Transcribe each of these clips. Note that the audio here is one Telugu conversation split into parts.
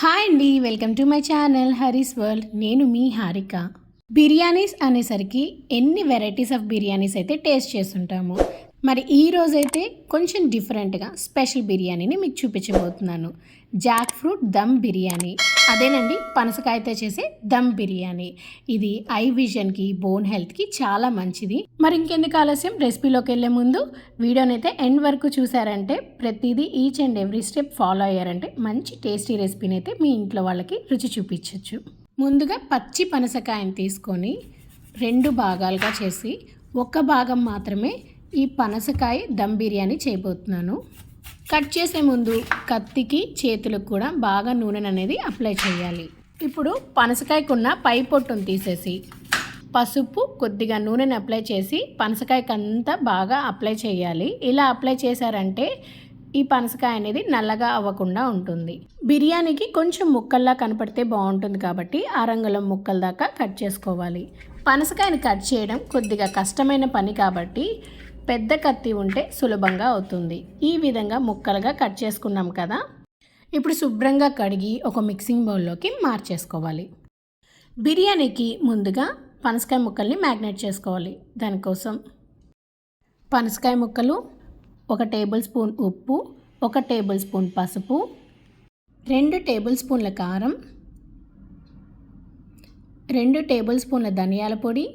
హాయ్ అండి welcome to my channel Haris world. నేను మీ హారిక. బిర్యానీస్ అనేసరికి ఎన్ని వెరైటీస్ ఆఫ్ బిర్యానీస్ అయితే టేస్ట్ చేస్తుంటాము. మరి ఈ రోజైతే కొంచెం డిఫరెంట్గా స్పెషల్ బిర్యానీని మీకు చూపించబోతున్నాను. Jackfruit dum biryani. అదేనండి పనసకాయతో చేసే దమ్ బిర్యానీ. ఇది ఐ విజన్కి బోన్ హెల్త్కి చాలా మంచిది. మరి ఇంకెందుకు ఆలస్యం? రెసిపీలోకి వెళ్ళే ముందు వీడియోనైతే ఎండ్ వరకు చూసారంటే ప్రతిదీ each and every step follow అయ్యారంటే మంచి టేస్టీ రెసిపీని అయితే మీ ఇంట్లో వాళ్ళకి రుచి చూపించవచ్చు ముందుగా పచ్చి పనసకాయని తీసుకొని రెండు భాగాలుగా చేసి ఒక భాగం మాత్రమే ఈ పనసకాయ దమ్ బిర్యానీ చేయబోతున్నాను. కట్ చేసే ముందు కత్తికి చేతులకు కూడా బాగా నూనె అనేది అప్లై చేయాలి. ఇప్పుడు పనసకాయకున్న పై పొట్టును తీసేసి పసుపు కొద్దిగా నూనెని అప్లై చేసి పనసకాయకంతా బాగా అప్లై చేయాలి. ఇలా అప్లై చేశారంటే ఈ పనసకాయ అనేది నల్లగా అవ్వకుండా ఉంటుంది. బిర్యానీకి కొంచెం ముక్కల్లా కనపడితే బాగుంటుంది కాబట్టి ఆ రంగులో ముక్కల దాకా కట్ చేసుకోవాలి. పనసకాయని కట్ చేయడం కొద్దిగా కష్టమైన పని కాబట్టి పెద్ద కత్తి ఉంటే సులభంగా అవుతుంది. ఈ విధంగా ముక్కలుగా కట్ చేసుకున్నాం కదా? ఇప్పుడు శుభ్రంగా కడిగి ఒక మిక్సింగ్ బౌల్లోకి మార్చేసుకోవాలి. బిర్యానీకి ముందుగా పనసకాయ ముక్కల్ని మ్యాగ్నేట్ చేసుకోవాలి. దానికోసం పనసకాయ ముక్కలు ఒక టేబుల్ స్పూన్ ఉప్పు ఒక టేబుల్ స్పూన్ పసుపు రెండు టేబుల్ స్పూన్ల కారం రెండు టేబుల్ స్పూన్ల ధనియాల పొడి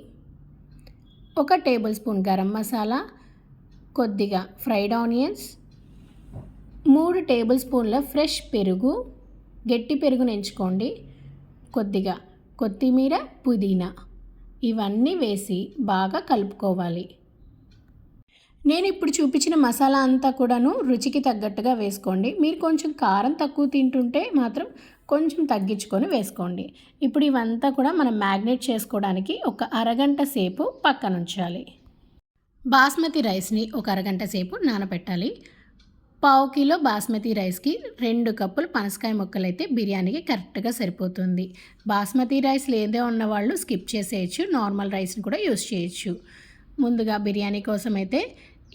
ఒక టేబుల్ స్పూన్ గరం మసాలా కొద్దిగా ఫ్రైడ్ ఆనియన్స్ మూడు టేబుల్ స్పూన్ల ఫ్రెష్ పెరుగు గట్టి పెరుగును ఎంచుకోండి. కొద్దిగా కొత్తిమీర పుదీనా ఇవన్నీ వేసి బాగా కలుపుకోవాలి. నేను ఇప్పుడు చూపించిన మసాలా అంతా కూడాను రుచికి తగ్గట్టుగా వేసుకోండి. మీరు కొంచెం కారం తక్కువ తింటుంటే మాత్రం కొంచెం తగ్గించుకొని వేసుకోండి. ఇప్పుడు ఇవంతా కూడా మనం మ్యాగ్నేట్ చేసుకోవడానికి ఒక అరగంట సేపు పక్కన ఉంచాలి బాస్మతి రైస్ని ఒక అరగంట సేపు నానబెట్టాలి పావు కిలో బాస్మతి రైస్కి రెండు కప్పులు పనసకాయ ముక్కలు అయితే బిర్యానీకి కరెక్ట్గా సరిపోతుంది. బాస్మతి రైస్ లేదే ఉన్నవాళ్ళు స్కిప్ చేసేయచ్చు నార్మల్ రైస్ని కూడా యూస్ చేయొచ్చు. ముందుగా బిర్యానీ కోసం అయితే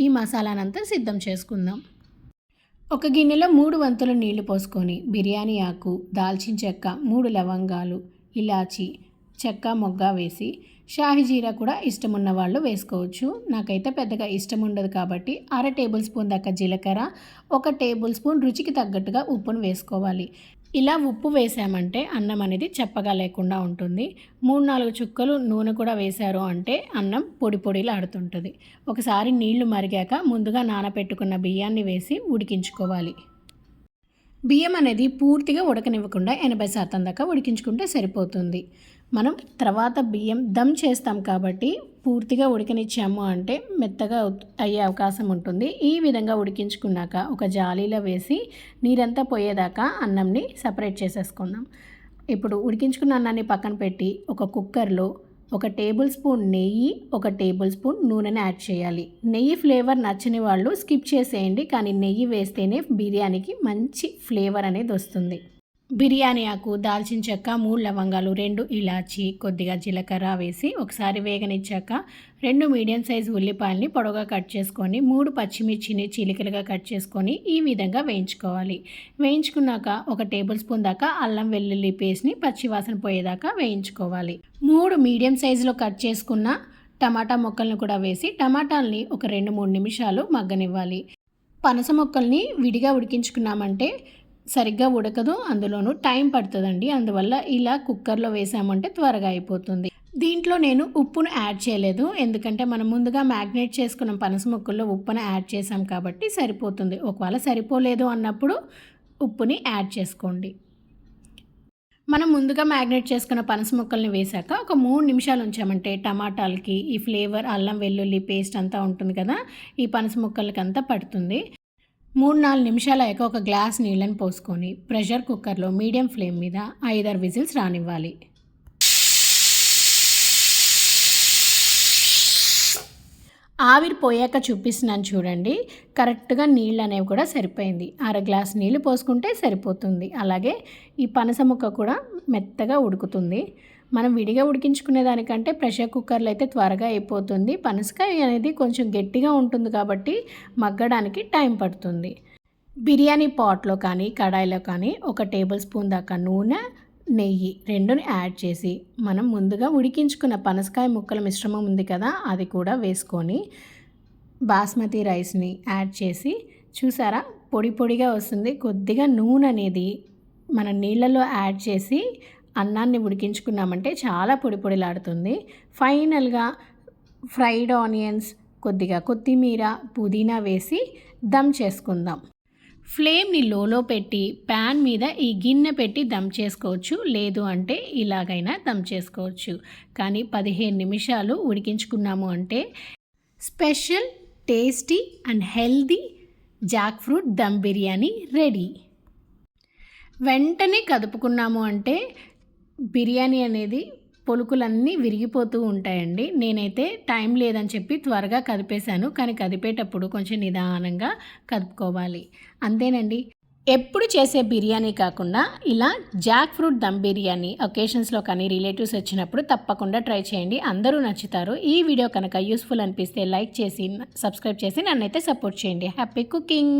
ఈ మసాలానంతా సిద్ధం చేసుకుందాం. ఒక గిన్నెలో మూడు వంతుల నీళ్ళు పోసుకొని బిర్యానీ ఆకు దాల్చిన చెక్క మూడు లవంగాలు ఇలాచి చెక్క మొగ్గ వేసి షాహి జీరా కూడా ఇష్టం ఉన్న వాళ్ళు వేసుకోవచ్చు. నాకైతే పెద్దగా ఇష్టం ఉండదు కాబట్టి అర టేబుల్ స్పూన్ దాకా జీలకర్ర ఒక టేబుల్ స్పూన్ రుచికి తగ్గట్టుగా ఉప్పును వేసుకోవాలి. ఇలా ఉప్పు వేసామంటే అన్నం అనేది చెప్పగా లేకుండా ఉంటుంది. మూడు నాలుగు చుక్కలు నూనె కూడా వేశారు అంటే అన్నం పొడి పొడిలాడుతుంటుంది ఒకసారి నీళ్ళు మరిగాక ముందుగా నానబెట్టుకున్న బియ్యాన్ని వేసి ఉడికించుకోవాలి. బియ్యం అనేది పూర్తిగా ఉడకనివ్వకుండా ఎనభై శాతం దాకా ఉడికించుకుంటే సరిపోతుంది. మనం తర్వాత బియ్యం దమ్ చేస్తాం కాబట్టి పూర్తిగా ఉడికనిచ్చాము అంటే మెత్తగా అయ్యే అవకాశం ఉంటుంది. ఈ విధంగా ఉడికించుకున్నాక ఒక జాలీలో వేసి నీరంతా పోయేదాకా అన్నంని సపరేట్ చేసేసుకుందాం. ఇప్పుడు ఉడికించుకున్న అన్నాన్ని పక్కన పెట్టి ఒక కుక్కర్లో ఒక టేబుల్ స్పూన్ నెయ్యి ఒక టేబుల్ స్పూన్ నూనెని యాడ్ చేయాలి. నెయ్యి ఫ్లేవర్ నచ్చని వాళ్ళు స్కిప్ చేసేయండి కానీ నెయ్యి వేస్తేనే బిర్యానీకి మంచి ఫ్లేవర్ అనేది వస్తుంది. బిర్యానీ ఆకు దాల్చిన చెక్క మూడు లవంగాలు రెండు ఇలాచి కొద్దిగా జీలకర్ర వేసి ఒకసారి వేగనిచ్చాక రెండు మీడియం సైజు ఉల్లిపాయల్ని పొడవుగా కట్ చేసుకొని మూడు పచ్చిమిర్చిని చీలికలుగా కట్ చేసుకొని ఈ విధంగా వేయించుకోవాలి. వేయించుకున్నాక ఒక టేబుల్ స్పూన్ దాకా అల్లం వెల్లుల్లి పేస్ట్ని పచ్చివాసన పోయేదాకా వేయించుకోవాలి. మూడు మీడియం సైజులో కట్ చేసుకున్న టమాటా ముక్కలను కూడా వేసి టమాటాలని ఒక రెండు మూడు నిమిషాలు మగ్గనివ్వాలి. పనస మొక్కల్ని విడిగా ఉడికించుకున్నామంటే సరిగ్గా ఉడకదు అందులోనూ టైం పడుతుందండి. అందువల్ల ఇలా కుక్కర్లో వేసామంటే త్వరగా అయిపోతుంది. దీంట్లో నేను ఉప్పును యాడ్ చేయలేదు. ఎందుకంటే మనం ముందుగా మ్యాగ్నేట్ చేసుకున్న పనస ముక్కల్లో ఉప్పును యాడ్ చేసాం కాబట్టి సరిపోతుంది. ఒకవేళ సరిపోలేదు అన్నప్పుడు ఉప్పుని యాడ్ చేసుకోండి. మనం ముందుగా మ్యాగ్నేట్ చేసుకున్న పనస ముక్కల్ని వేసాక ఒక మూడు నిమిషాలు ఉంచామంటే టమాటాలకి ఈ ఫ్లేవర్ అల్లం వెల్లుల్లి పేస్ట్ అంతా ఉంటుంది కదా ఈ పనస ముక్కలకి అంతా పడుతుంది. మూడు నాలుగు నిమిషాల అయ్యాక ఒక గ్లాస్ నీళ్ళని పోసుకొని ప్రెషర్ కుక్కర్లో మీడియం ఫ్లేమ్ మీద ఐదారు విజిల్స్ రానివ్వాలి. ఆవిరి పోయాక చూపిస్తున్నాను చూడండి. కరెక్ట్గా నీళ్ళు అనేవి కూడా సరిపోయింది. అర గ్లాస్ నీళ్ళు పోసుకుంటే సరిపోతుంది. అలాగే ఈ పనస ముక్క కూడా మెత్తగా ఉడుకుతుంది. మనం విడిగా ఉడికించుకునే దానికంటే ప్రెషర్ కుక్కర్లో అయితే త్వరగా అయిపోతుంది. పనసకాయ అనేది కొంచెం గట్టిగా ఉంటుంది కాబట్టి మగ్గడానికి టైం పడుతుంది. బిర్యానీ పాట్లో కానీ కడాయిలో కానీ ఒక టేబుల్ స్పూన్ దాకా నూనె నెయ్యి రెండుని యాడ్ చేసి మనం ముందుగా ఉడికించుకున్న పనసకాయ ముక్కల మిశ్రమం ఉంది కదా అది కూడా వేసుకొని బాస్మతి రైస్ని యాడ్ చేసి చూసారా? పొడి పొడిగా వస్తుంది. కొద్దిగా నూనె అనేది మన నీళ్ళలో యాడ్ చేసి అన్నాన్ని ఉడికించుకున్నామంటే చాలా పొడి పొడిలాడుతుంది. ఫైనల్గా ఫ్రైడ్ ఆనియన్స్ కొద్దిగా కొత్తిమీర పుదీనా వేసి దమ్ చేసుకుందాం. ఫ్లేమ్ని లోలో పెట్టి ప్యాన్ మీద ఈ గిన్నె పెట్టి దమ్ చేసుకోవచ్చు. లేదు అంటే ఇలాగైనా దమ్ చేసుకోవచ్చు. కానీ పదిహేను నిమిషాలు ఉడికించుకున్నాము అంటే special tasty and healthy jackfruit dum biryani ready. వెంటనే కదుపుకున్నాము అంటే బిర్యానీ అనేది పొలుకులన్నీ విరిగిపోతూ ఉంటాయండి. నేనైతే టైం లేదని చెప్పి త్వరగా కదిపేశాను. కానీ కదిపేటప్పుడు కొంచెం నిదానంగా కదుపుకోవాలి. అంతేనండి. ఎప్పుడు చేసే బిర్యానీ కాకుండా ఇలా జాక్ ఫ్రూట్ దమ్ బిర్యానీ ఒకేషన్స్లో కానీ రిలేటివ్స్ వచ్చినప్పుడు తప్పకుండా ట్రై చేయండి. అందరూ నచ్చుతారు. ఈ వీడియో కనుక యూస్ఫుల్ అనిపిస్తే లైక్ చేసి సబ్స్క్రైబ్ చేసి నన్నైతే సపోర్ట్ చేయండి. Happy cooking!